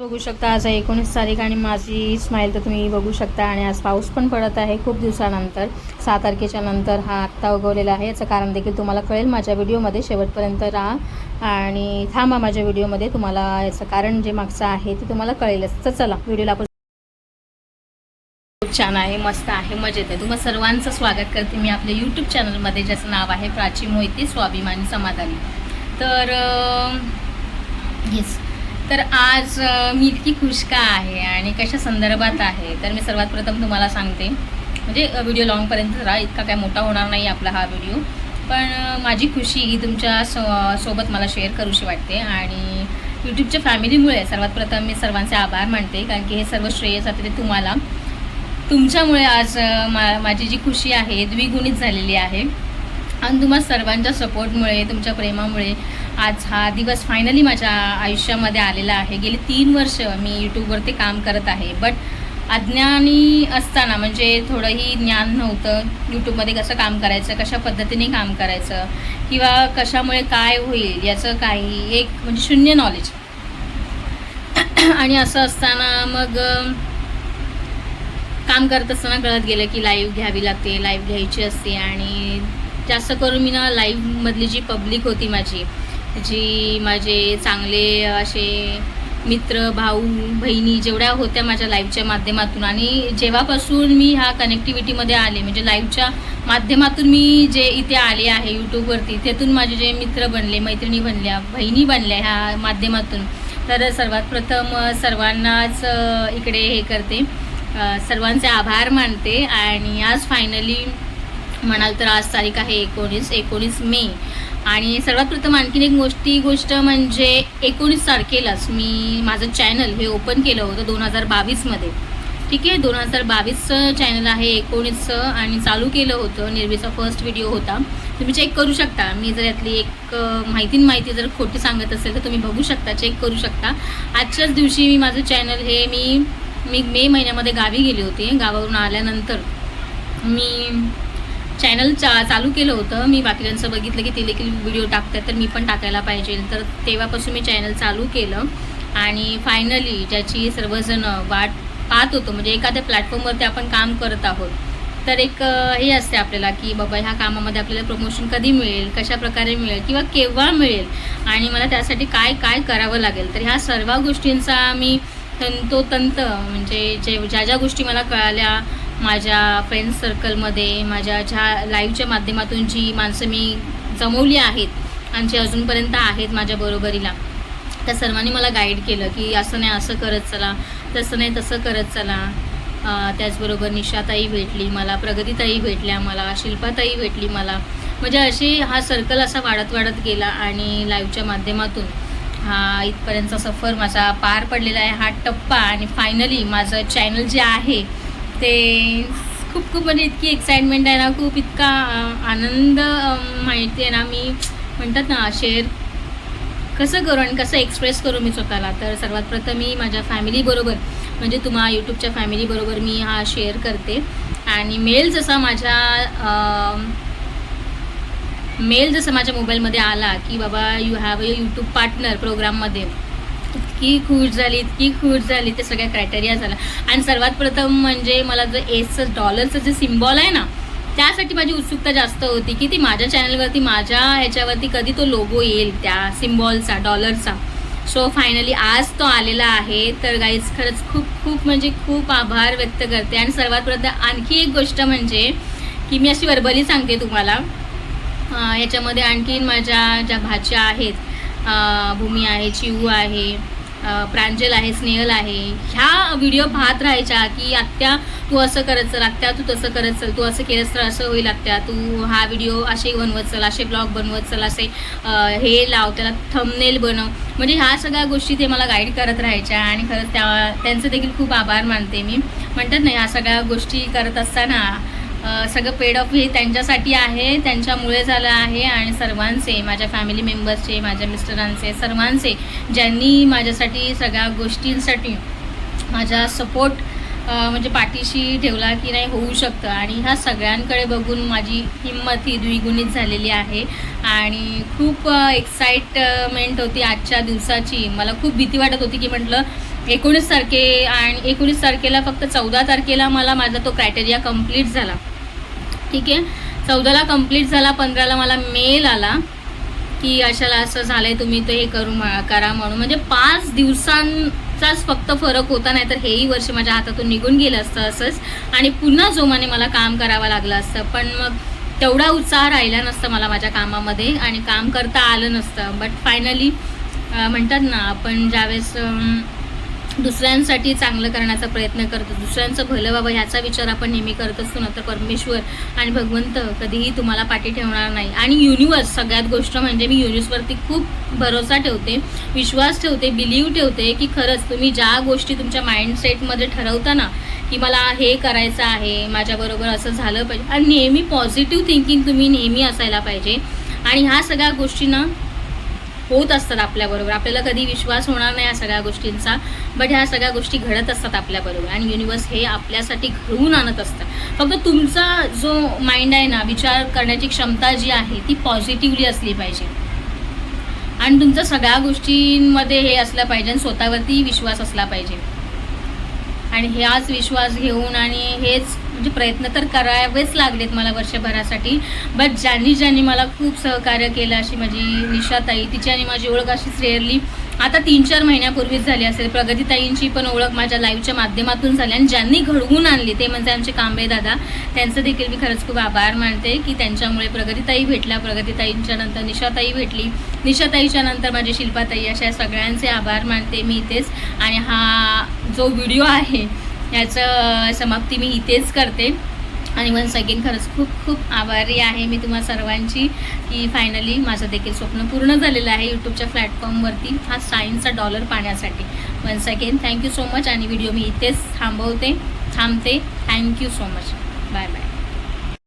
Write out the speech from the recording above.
बघू शकता आज एकोणीस तारीख आणि माझी स्माईल तर तुम्ही बघू शकता. आणि आज पाऊस पण पडत आहे खूप दिवसानंतर. सात तारखेच्या नंतर हा आत्ता उगवलेला आहे. याचं कारण देखील तुम्हाला कळेल. माझ्या व्हिडिओमध्ये शेवटपर्यंत राहा. आणि थांबा माझ्या व्हिडिओमध्ये. तुम्हाला याचं कारण जे मागचं आहे ते तुम्हाला कळेलच. तर चला व्हिडिओला आपण खूप छान आहे मस्त आहे मजेत आहे. तुम्हाला सर्वांचं स्वागत करते मी आपल्या यूट्यूब चॅनलमध्ये ज्याचं नाव आहे प्राची मोहिती स्वाभिमानी समाधानी. तर येस तर आज मी इतकी खुश का आहे आणि कशा संदर्भात आहे तर मी सर्वात प्रथम तुम्हाला सांगते. म्हणजे व्हिडिओ लॉंगपर्यंत जरा इतका काय मोठा होणार नाही आपला हा व्हिडिओ पण माझी खुशी ही तुमच्या सो सोबत मला शेअर करूशी वाटते आणि यूट्यूबच्या फॅमिलीमुळे सर्वात प्रथम मी सर्वांचे आभार मानते कारण की हे सर्व श्रेय जाते ते तुम्हाला. तुमच्यामुळे आज मा माझी जी खुशी आहे द्विगुणित झालेली आहे. आणि तुम्हा सर्वांच्या सपोर्टमुळे तुमच्या प्रेमामुळे आज हा दिवस फायनली माझ्या आयुष्यामध्ये आलेला आहे. गेली तीन वर्ष मी यूट्यूबवरती काम करत आहे. बट अज्ञानी असताना म्हणजे थोडंही ज्ञान नव्हतं. यूट्यूबमध्ये कसं काम करायचं कशा पद्धतीने काम करायचं किंवा कशामुळे काय होईल याचं काही एक म्हणजे शून्य नॉलेज आणि असं असताना मग काम करत असताना कळत गेलं की लाईव्ह घ्यावी लागते लाईव्ह घ्यायची असते आणि जास्त करून मी ना लाईव्हमधली जी पब्लिक होती माझी जी माझे चांगले असे मित्र भाऊ बहिणी जेवढ्या होत्या माझ्या लाईव्हच्या माध्यमातून आणि जेव्हापासून मी ह्या कनेक्टिव्हिटीमध्ये आले म्हणजे लाईव्हच्या माध्यमातून मी जे इथे आले आहे यूट्यूबवरती तेथून माझे जे मित्र बनले मैत्रिणी बनल्या बहिणी बनल्या ह्या माध्यमातून तर सर्वात प्रथम सर्वांनाच इकडे हे करते सर्वांचे आभार मानते आणि आज फायनली म्हणाल तर आज तारीख आहे एकोणीस एकोणीस मे. आणि सर्वात प्रथम आणखीन एक गोष्टी गोष्ट म्हणजे एकोणीस तारखेलाच मी माझं चॅनल हे ओपन केलं होतं दोन हजार बावीसमध्ये ठीक आहे दोन हजार बावीसचं चॅनल आहे एकोणीसचं आणि चालू केलं होतं निर्वीचा फर्स्ट व्हिडिओ होता. तुम्ही चेक करू शकता. मी जर यातली एक माहिती माहिती जर खोटी सांगत असेल तर तुम्ही बघू शकता चेक करू शकता. आजच्याच दिवशी मी माझं चॅनल हे मी मी मे महिन्यामध्ये गावी गेले होते. गावावरून आल्यानंतर मी चॅनल चा चालू केलं होतं. मी बाकीच्यांचं बघितलं की ते देखील व्हिडिओ टाकतात तर मी पण टाकायला पाहिजे. तर तेव्हापासून मी चॅनल चालू केलं. आणि फायनली ज्याची सर्वजण वाट पाहत होतो म्हणजे एखाद्या प्लॅटफॉर्मवरती आपण काम करत आहोत तर एक हे असते आपल्याला की बाबा ह्या कामामध्ये आपल्याला प्रमोशन कधी मिळेल कशा प्रकारे मिळेल किंवा केव्हा मिळेल आणि मला त्यासाठी काय काय करावं लागेल. तर ह्या सर्व गोष्टींचा मी तंतोतंत म्हणजे जे ज्या ज्या गोष्टी मला कळाल्या माझ्या फ्रेंड्स सर्कलमध्ये माझ्या ज्या लाईव्हच्या माध्यमातून जी माणसं मी जमवली आहेत आणि जे अजूनपर्यंत आहेत माझ्या बरोबरीला त्या सर्वांनी मला गाईड केलं की असं नाही असं करत चला तसं नाही तसं करत चला. त्याचबरोबर निशाताई भेटली मला प्रगतीताई भेटल्या मला शिल्पाताई भेटली मला. म्हणजे अशी हा सर्कल असा वाढत वाढत गेला आणि लाईव्हच्या माध्यमातून हा इथपर्यंतचा सफर माझा पार पडलेला आहे. हा टप्पा आणि फायनली माझं चॅनल जे आहे ते खूप खूप म्हणजे इतकी एक्साइटमेंट आहे ना खूप इतका आनंद माहिती आहे ना मी. म्हणतात ना शेअर कसं करू आणि कसं एक्सप्रेस करू मी स्वतःला? तर सर्वात प्रथम मी माझ्या फॅमिलीबरोबर म्हणजे तुम्हा यूट्यूबच्या फॅमिलीबरोबर मी हा शेअर करते. आणि मेल जसा माझ्या मेल जसं माझ्या मोबाईलमध्ये आला की बाबा you have a YouTube partner प्रोग्राममध्ये इतकी खुश झाली इतकी खुश झाली ते सगळ्या क्रायटेरिया झाला आणि सर्वात प्रथम म्हणजे मला जो एसचं डॉलरचं जे सिम्बॉल आहे ना त्यासाठी माझी उत्सुकता जास्त होती की ती माझ्या चॅनलवरती माझ्या ह्याच्यावरती कधी तो लोगो येईल त्या सिम्बॉलचा डॉलरचा सो फायनली आज तो आलेला आहे. तर गाईज खरंच खूप खूप म्हणजे खूप आभार व्यक्त करते. आणि सर्वात प्रथम आणखी एक गोष्ट म्हणजे की मी अशी वर्बली सांगते तुम्हाला. याच्यामध्ये आणखीन माझ्या ज्या भाच्या आहेत भूमी आहे चिऊ आहे प्रांजल आहे स्नेहल आहे. ह्या व्हिडिओ पाहत राहायच्या की आत्या तू असं करत चल आत्या तू तसं करत चल तू असं केलंस तर असं होईल आत्या. तू हा व्हिडिओ असे बनवत चल असे ब्लॉग बनवत चल असे हे लाव त्याला थंबनेल बनव. म्हणजे ह्या सगळ्या गोष्टी ते मला गाईड करत राहायच्या आणि खरंच त्या त्यांचं देखील खूप आभार मानते मी. म्हणतात ना ह्या सगळ्या गोष्टी करत असताना सगळं पेड ऑफ हे त्यांच्यासाठी आहे त्यांच्यामुळे झालं आहे आणि सर्वांचे माझ्या फॅमिली मेंबर्सचे माझ्या मिस्टरांचे सर्वांचे ज्यांनी माझ्यासाठी सगळ्या गोष्टींसाठी माझा सपोर्ट म्हणजे पाठीशी ठेवला की नाही होऊ शकतं. आणि ह्या सगळ्यांकडे बघून माझी हिंमत ही द्विगुणित झालेली आहे. आणि खूप एक्साइटमेंट होती आजच्या दिवसाची. मला खूप भीती वाटत होती की म्हटलं एकोणीस तारखे आणि एकोणीस तारखेला फक्त चौदा तारखेला मला माझा तो क्रायटेरिया कंप्लीट झाला. ठीक आहे. चौदाला कंप्लीट झाला पंधराला मला मेल आला की अशाला असं झालंय तुम्ही ते हे करू करा म्हणून. म्हणजे पाच दिवसांचाच फक्त फरक होता नाही तर हेही वर्ष माझ्या हातातून निघून गेलं असतं असंच. आणि पुन्हा जोमाने मला काम करावं लागलं असतं. पण मग तेवढा उत्साह राहिला नसता मला माझ्या कामामध्ये आणि काम करता आलं नसतं. बट फायनली म्हणतात ना आपण ज्यावेळेस दुसऱ्यांसाठी चांगलं करण्याचा प्रयत्न करतो. दुसऱ्यांचं भलं व्हावं ह्याचा विचार आपण नेहमी करत असतो ना तर परमेश्वर आणि भगवंत कधीही तुम्हाला पाठी ठेवणार नाही. आणि युनिवर्स सगळ्यात गोष्ट म्हणजे मी युनिवर्सवरती खूप भरोसा ठेवते विश्वास ठेवते बिलीव ठेवते की खरंच तुम्ही ज्या गोष्टी तुमच्या माइंडसेटमध्ये ठरवता ना की मला हे करायचं आहे माझ्याबरोबर असं झालं पाहिजे. आणि नेहमी पॉझिटिव्ह थिंकिंग तुम्ही नेहमी असायला पाहिजे. आणि ह्या सगळ्या गोष्टींना होत असतात आपल्याबरोबर. आपल्याला कधी विश्वास होणार नाही या सगळ्या गोष्टींचा. बट ह्या सगळ्या गोष्टी घडत असतात आपल्याबरोबर. आणि युनिवर्स हे आपल्यासाठी घडवून आणत असतं. फक्त तुमचा जो माइंड आहे ना विचार करण्याची क्षमता जी आहे ती पॉझिटिव्हली असली पाहिजे. आणि तुमचं सगळ्या गोष्टींमध्ये हे असलं पाहिजे आणि स्वतःवरती विश्वास असला पाहिजे. आणि हाच विश्वास घेऊन आणि हेच म्हणजे प्रयत्न तर करावेच लागलेत मला वर्षभरासाठी. बट ज्यांनी ज्यांनी मला खूप सहकार्य केलं अशी माझी निशाताई तिची आणि माझी ओळख अशीच रेअरली आता तीन चार महिन्यापूर्वीच झाली असेल. प्रगतीताईंची पण ओळख माझ्या लाईव्हच्या माध्यमातून झाली आणि ज्यांनी घडवून आणली ते म्हणजे आमचे कांबळे दादा. त्यांचं देखील मी खरंच खूप आभार मानते की त्यांच्यामुळे प्रगतीताई भेटल्या प्रगतीताईंच्या नंतर निशाताई भेटली. निशाताईच्या नंतर माझी शिल्पाताई अशा सगळ्यांचे आभार मानते मी इथेच. आणि हा जो व्हिडिओ आहे याचं समाप्ती मी इथेच करते. आणि वन्स अगेन खरंच खूप खूप आभारी आहे मी तुम्हा सर्वांची की फायनली माझं देखील स्वप्न पूर्ण झालेलं आहे यूट्यूबच्या प्लॅटफॉर्मवरती हा सायन्सचा डॉलर पाहण्यासाठी once again thank you so much आणि व्हिडिओ मी इथेच थांबवते थांबते. Thank you so much bye bye